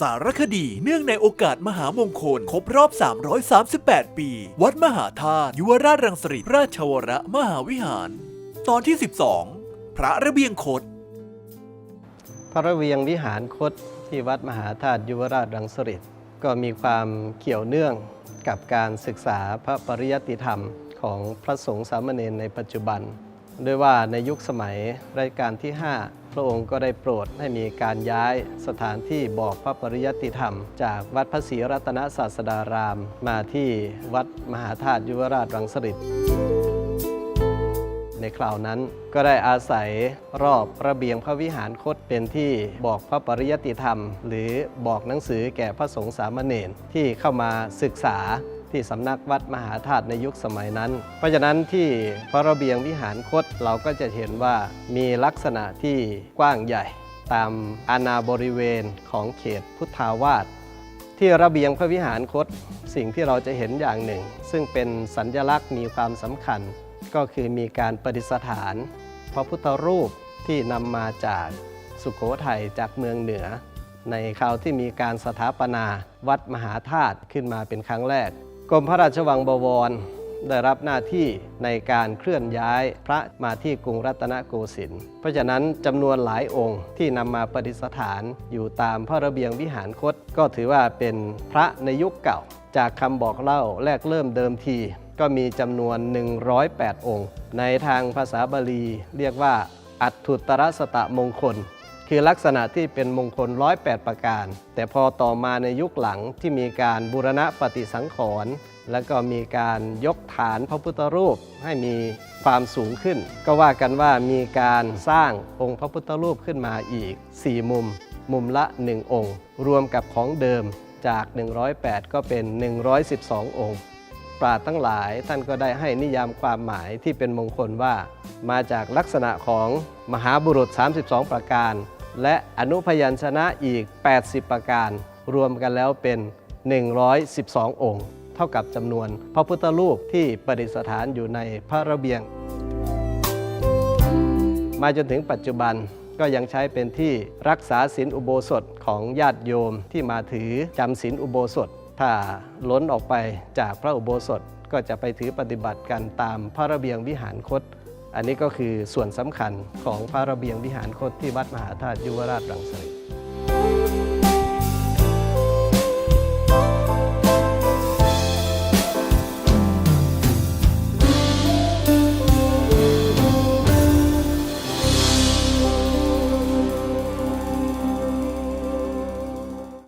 สารคดี เนื่องในโอกาสมหามงคล ครบรอบ 338 ปี วัดมหาธาตุยุวราชรังสฤษราชวรมหาวิหาร ตอนที่ 12 พระระเบียงคดพระระเวียงวิหารคตที่วัดมหาธาตุยุวราชรังสฤษก็มีความเกี่ยวเนื่องกับการศึกษาพระปริยัติธรรมของพระสงฆ์สามเณรในปัจจุบัน ด้วยว่าในยุคสมัยรัชกาลที่ 5 พระองค์ก็ได้โปรดให้มีการย้ายสถานที่บอกพระปริยัติธรรม จากวัดพระศรีรัตนศาสดาราม มาที่วัดมหาธาตุยุวราชรังสฤษในคราวนั้นก็ได้อาศัยรอบระเบียงพระวิหารคตเป็นที่บอกพระปริยติธรรม หรือบอกหนังสือแก่พระสงฆ์สามเณรที่เข้ามาศึกษา ที่สำนักวัดมหาธาตุในยุคสมัยนั้น เพราะฉะนั้นที่พระระเบียงวิหารคตเราก็จะเห็นว่ามีลักษณะที่กว้างใหญ่ตามอาณาบริเวณของเขตพุทธาวาสที่ระเบียงพระวิหารคตสิ่งที่เราจะเห็นอย่างหนึ่ง ซึ่งเป็นสัญญลักษณ์มีความสำคัญ ก็คือมีการประดิษฐาน พระพุทธรูปที่นำมาจากสุขโขทัยจากเมืองเหนือ ในคราวที่มีการสถาปนาวัดมหาธาตุขึ้นมาเป็นครั้งแรก กรมพระราชวังบวร ได้รับหน้าที่ในการเคลื่อนย้ายพระมาที่กรุงรัตนโกสินทร์เพราะฉะนั้นจำนวนหลายองค์ที่นำมาประดิษฐานอยู่ตามพระระเบียงวิหารคต ก็ถือว่าเป็นพระในยุคเก่า จากคำบอกเล่าแรกเริ่มเดิมที ก็มีจำนวน 108 องค์ ในทางภาษาบาลีเรียกว่าอัตถุตรสตะมงคล คือลักษณะที่เป็นมงคล108ประการ แต่พอต่อมาในยุคหลังที่มีการบูรณะปฏิสังขรณ์แล้วก็มีการยกฐานพระพุทธรูปให้มีความสูงขึ้น ก็ว่ากันว่ามีการสร้างองค์พระพุทธรูปขึ้นมาอีก 4 มุม มุมละ 1 องค์ รวมกับของเดิมจาก 108 ก็เป็น 112 องค์ ปราดทั้งหลายท่านก็ได้ให้นิยามความหมายที่เป็นมงคลว่า มาจากลักษณะของมหาบุรุษ 32 ประการ และอนุพยัญชนะอีก 80 ประการ รวมกันแล้วเป็น 112 องค์ เท่ากับจำนวนพระพุทธรูปที่ประดิษฐานอยู่ในพระระเบียง มาจนถึงปัจจุบันก็ยังใช้เป็นที่รักษาศีลอุโบสถของญาติโยมที่มาถือจำศีลอุโบสถ ถ้าล้นออกไปจากพระอุโบสถก็จะไปถือปฏิบัติกันตามพระระเบียงวิหารคต อันนี้ก็คือส่วนสำคัญของพระระเบียงวิหารคตที่วัดมหาธาตุยุวราชรังสิต